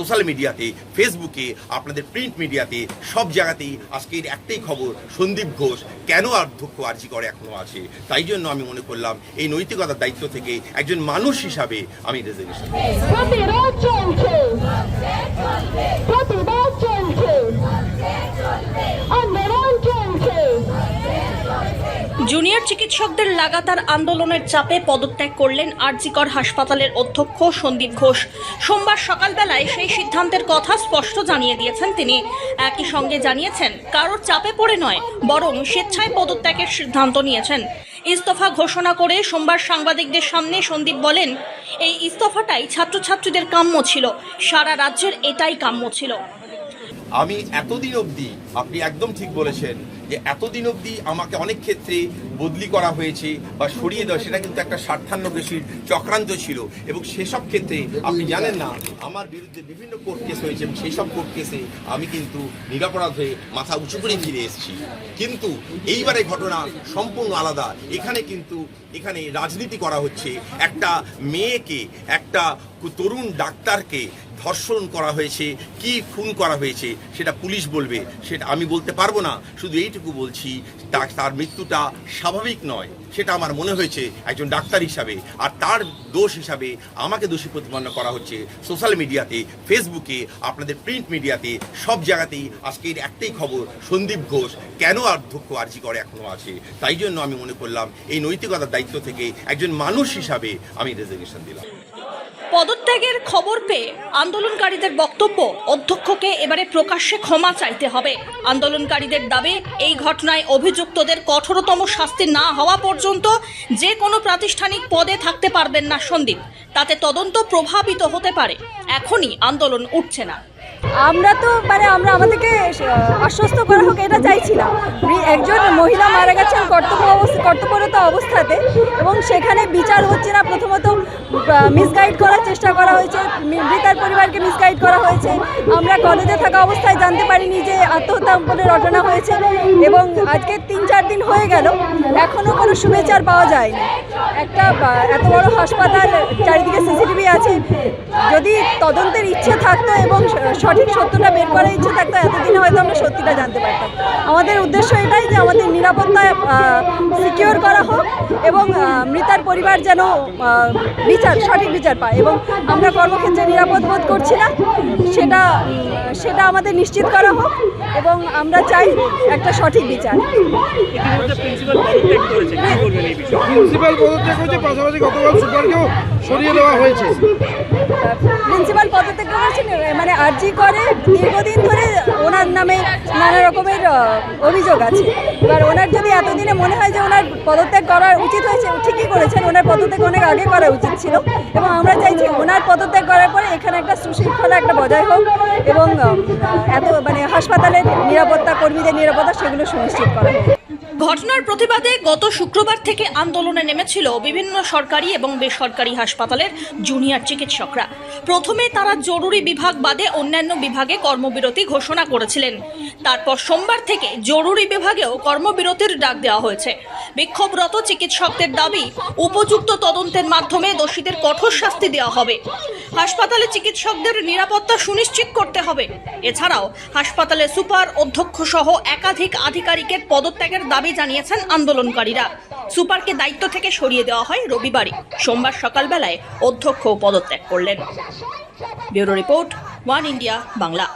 Social মিডিয়াতে, ফেসবুকে, আপনাদের প্রিন্ট মিডিয়াতে সব জায়গাতেই আজকের একটাই খবর, সন্দীপ ঘোষ কেন অধ্যক্ষ আর্জি করে এখনও আছে? তাই জন্য আমি মনে করলাম এই নৈতিকতার দায়িত্ব থেকে একজন মানুষ হিসাবে আমি রেজিগনেশন জুনিয়র চিকিৎসকদের লাগাতার আন্দোলনের চাপে পদত্যাগ করলেন আরজিকর হাসপাতালের অধ্যক্ষ সন্দীপ ঘোষ। সোমবার সকালবেলায় সেই সিদ্ধান্তের কথা স্পষ্ট জানিয়ে দিয়েছেন তিনি। একই সঙ্গে জানিয়েছেন, কারোর চাপে পড়ে নয়, বরং স্বেচ্ছায় পদত্যাগের সিদ্ধান্ত নিয়েছেন। ইস্তফা ঘোষণা করে সোমবার সাংবাদিকদের সামনে সন্দীপ বলেন, এই ইস্তফাটাই ছাত্রছাত্রীদের কাম্য ছিল, সারা রাজ্যের এটাই কাম্য ছিল। আমি এতদিন অবধি, আপনি একদম ঠিক বলেছেন যে এতদিন অবধি আমাকে অনেক ক্ষেত্রে বদলি করা হয়েছে বা সরিয়ে দেওয়া, সেটা কিন্তু একটা স্বার্থান্ন স্বার্থান্বেষীর চক্রান্ত ছিল। এবং সেসব ক্ষেত্রে আপনি জানেন না, আমার বিরুদ্ধে বিভিন্ন কোর্ট কেস হয়েছে এবং সেই সব কোর্ট কেসে আমি কিন্তু নিরাপরাধ হয়ে মাথা উঁচু করে ফিরে এসেছি। কিন্তু এইবারে ঘটনা সম্পূর্ণ আলাদা। এখানে কিন্তু, এখানে রাজনীতি করা হচ্ছে। একটা মেয়েকে, একটা তরুণ ডাক্তারকে ধর্ষণ করা হয়েছে, কি খুন করা হয়েছে, সেটা পুলিশ বলবে। সেটা আমি বলতে পারব না, শুধু এইটুকু বলছি তার মৃত্যুটা স্বাভাবিক নয়, সেটা আমার মনে হয়েছে একজন ডাক্তার হিসাবে। আর তার দোষ হিসাবে আমাকে দোষী প্রতিপন্ন করা হচ্ছে সোশ্যাল মিডিয়াতে, ফেসবুকে, আপনাদের প্রিন্ট মিডিয়াতে, সব জায়গাতেই আজকের একটাই খবর, সন্দীপ ঘোষ কেন অধ্যক্ষ আর্জি করে এখনও আছে? তাই জন্য আমি মনে করলাম, এই নৈতিকতার দায়িত্ব থেকে একজন মানুষ হিসাবে আমি রেজিগনেশন দিলাম। পদত্যাগের খবর পেয়ে আন্দোলনকারীদের বক্তব্য অধ্যক্ষকে এবারে প্রকাশ্যে ক্ষমা চাইতে হবে। আন্দোলনকারীদের দাবি, এই ঘটনায় অভিযুক্তদের কঠোরতম শাস্তি না হওয়া পর্যন্ত যে কোনো প্রাতিষ্ঠানিক পদে থাকতে পারবেন না সন্দীপ। তাতে তদন্ত প্রভাবিত হতে পারে। এখনই আন্দোলন উঠছে না। আমরা তো মানে আমরা আমাদেরকে আশ্বস্ত করা হোক, এটা চাইছিলাম। রি- একজন মহিলা মারা গেছেন কর্তব্য অবস্থা, কর্তব্যরত অবস্থাতে, এবং সেখানে বিচার হচ্ছে না। প্রথমত মিসগাইড করার চেষ্টা করা হয়েছে। মৃতার পরিবারকে মিসগাইড করা হয়েছে। আমরা কলেজে থাকা অবস্থায় জানতে পারিনি যে আত্মহত্যা বলে রটনা হয়েছে, এবং আজকে তিন, চার দিন হয়ে গেল এখনও কোনো শুভেচ্ছার পাওয়া যায়নি। একটা এত বড় হাসপাতাল, চারিদিকে সিসিটিভি আছে। যদি তদন্তের ইচ্ছে থাকতো এবং সঠিক সত্যটা বের করার ইচ্ছে থাকতো, এতদিনে হয়তো আমরা সত্যিটা জানতে পারতাম। আমাদের উদ্দেশ্য এটাই যে আমাদের নিরাপত্তা সিকিওর করা হোক এবং মৃতার পরিবার যেন বিচার, সঠিক বিচার পায়। এবং আমরা কর্মক্ষেত্রে নিরাপদ বোধ করছি না, সেটা সেটা আমাদের নিশ্চিত করা হোক এবং আমরা চাই একটা সঠিক বিচার। প্রিন্সিপাল পদত্যাগ করেছে। কি বলবেন এই বিষয়ে? হয়েছে পাশাপাশি গতকাল সুপারকেও সরিয়ে দেওয়া হয়েছে। প্রিন্সিপাল পদত্যাগ করেছেন মানে আর্জি করে দীর্ঘদিন ধরে ওনার নামে নানা রকমের অভিযোগ আছে। এবার ওনার যদি এতদিনে মনে হয় যে ওনার পদত্যাগ করা উচিত হয়েছে ঠিকই করেছেন ওনার পদত্যাগ অনেক আগে করা উচিত ছিল। এবং আমরা চাইছি ওনার পদত্যাগ করার পরে এখানে একটা সুশৃঙ্খলা একটা বজায় হোক এবং এত মানে হাসপাতালের নিরাপত্তা কর্মীদের নিরাপত্তা সেগুলো সুনিশ্চিত করা ঘটনার প্রতিবাদে গত শুক্রবার থেকে আন্দোলনে নেমেছিল বিভিন্ন সরকারি এবং বেসরকারি হাসপাতালের জুনিয়র চিকিৎসকরা। প্রথমে তারা জরুরি বিভাগ বাদে অন্যান্য বিভাগে কর্মবিরতি ঘোষণা করেছিলেন। তারপর সোমবার থেকে জরুরি বিভাগেও কর্মবিরতির ডাক দেওয়া হয়েছে। বিক্ষোভরত চিকিৎসকদের দাবি, উপযুক্ত তদন্তের মাধ্যমে দোষীদের কঠোর শাস্তি দেওয়া হবে। হাসপাতালে চিকিৎসকদের নিরাপত্তা সুনিশ্চিত করতে হবে। এছাড়াও হাসপাতালে সুপার অধ্যক্ষ সহ একাধিক আধিকারিকের পদত্যাগের দাবি জানিয়েছেন আন্দোলনকারীরা। সুপারকে দায়িত্ব থেকে সরিয়ে দেওয়া হয় রবিবারই। সোমবার সকালবেলায় অধ্যক্ষ পদত্যাগ করলেন। Bureau report, one India, Bangla.